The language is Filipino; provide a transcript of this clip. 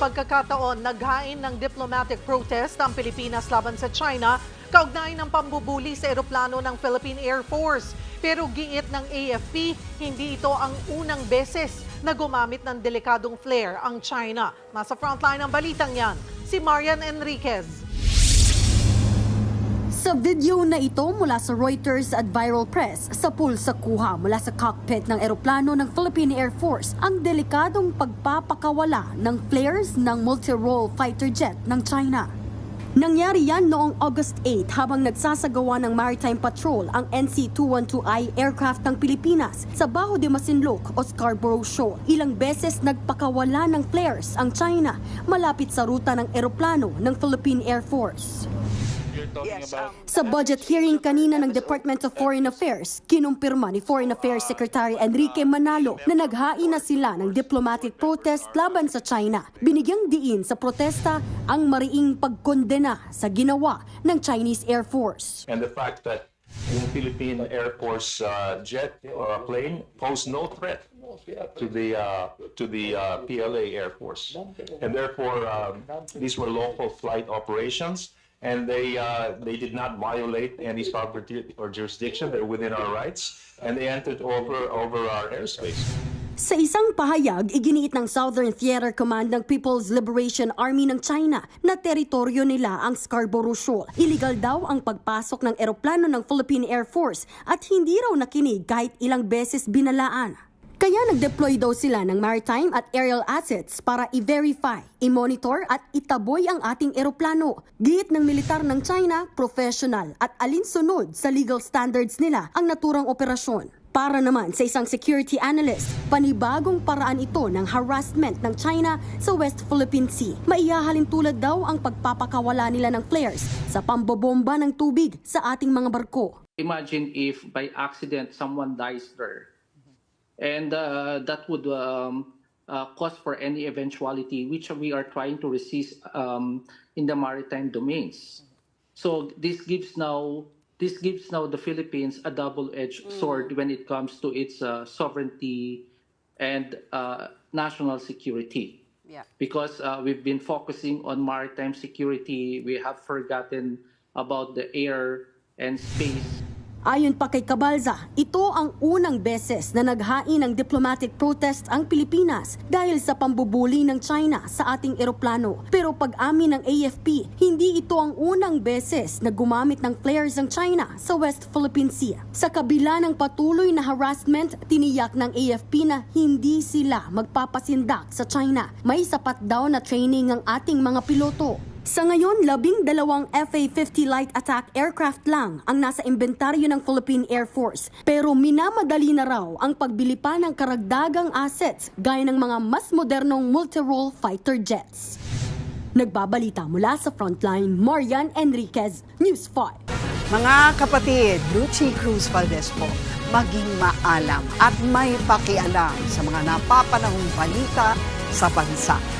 pagkakataon, naghain ng diplomatic protest ang Pilipinas laban sa China kaugnay ng pambubuli sa eroplano ng Philippine Air Force. Pero giit ng AFP, hindi ito ang unang beses na gumamit ng delikadong flare ang China. Nasa frontline ng balitang yan, si Marian Enriquez. Sa video na ito mula sa Reuters at Viral Press, sa pulsa kuha mula sa cockpit ng eroplano ng Philippine Air Force ang delikadong pagpapakawala ng flares ng multi-role fighter jet ng China. Nangyari yan noong August 8 habang nagsasagawa ng maritime patrol ang NC-212I aircraft ng Pilipinas sa Baho de Masinloc o Scarborough Shoal. Ilang beses nagpakawala ng flares ang China malapit sa ruta ng eroplano ng Philippine Air Force. Sa budget hearing kanina ng Department of Foreign Affairs, kinumpirma ni Foreign Affairs Secretary Enrique Manalo na naghain na sila ng diplomatic protest laban sa China. Binigyang diin sa protesta ang mariing pagkondena sa ginawa ng Chinese Air Force. and the fact that yung Philippine Air Force uh, jet or a plane posed no threat to the uh, to the uh, PLA Air Force, and therefore um, these were local flight operations, and they uh, they did not violate any sovereignty or jurisdiction. They're within our rights, and they entered over over our airspace. Sa isang pahayag, iginiit ng Southern Theater Command ng People's Liberation Army ng China na teritoryo nila ang Scarborough Shoal. Illegal daw ang pagpasok ng eroplano ng Philippine Air Force at hindi raw nakinig kahit ilang beses binalaan. Kaya nag-deploy daw sila ng maritime at aerial assets para i-verify, i-monitor at itaboy ang ating eroplano. Giit ng militar ng China, professional at alinsunod sa legal standards nila ang naturang operasyon. Para naman sa isang security analyst, panibagong paraan ito ng harassment ng China sa West Philippine Sea. Maihahalin tulad daw ang pagpapakawala nila ng flares sa pambobomba ng tubig sa ating mga barko. imagine if by accident someone dies there and uh, that would um, uh, cause for any eventuality which we are trying to resist um, in the maritime domains. So this gives now this gives now the philippines a double-edged sword when it comes to its uh, sovereignty and uh, national security. Yeah. because uh, we've been focusing on maritime security. We have forgotten about the air and space Ayon pa kay Cabalza, ito ang unang beses na naghain ng diplomatic protest ang Pilipinas dahil sa pambubuli ng China sa ating eroplano. Pero pag-amin ng AFP, hindi ito ang unang beses na gumamit ng flares ang China sa West Philippine Sea. Sa kabila ng patuloy na harassment, tiniyak ng AFP na hindi sila magpapasindak sa China. May sapat daw na training ang ating mga piloto. Sa ngayon, labing dalawang FA-50 light attack aircraft lang ang nasa inventaryo ng Philippine Air Force. Pero minamadali na raw ang pagbili pa ng karagdagang assets gaya ng mga mas modernong multi-role fighter jets. Nagbabalita mula sa frontline, Marian Enriquez, News 5. Mga kapatid, Lucy Cruz Valdez po, maging maalam at may pakialam sa mga napapanahong balita sa bansa.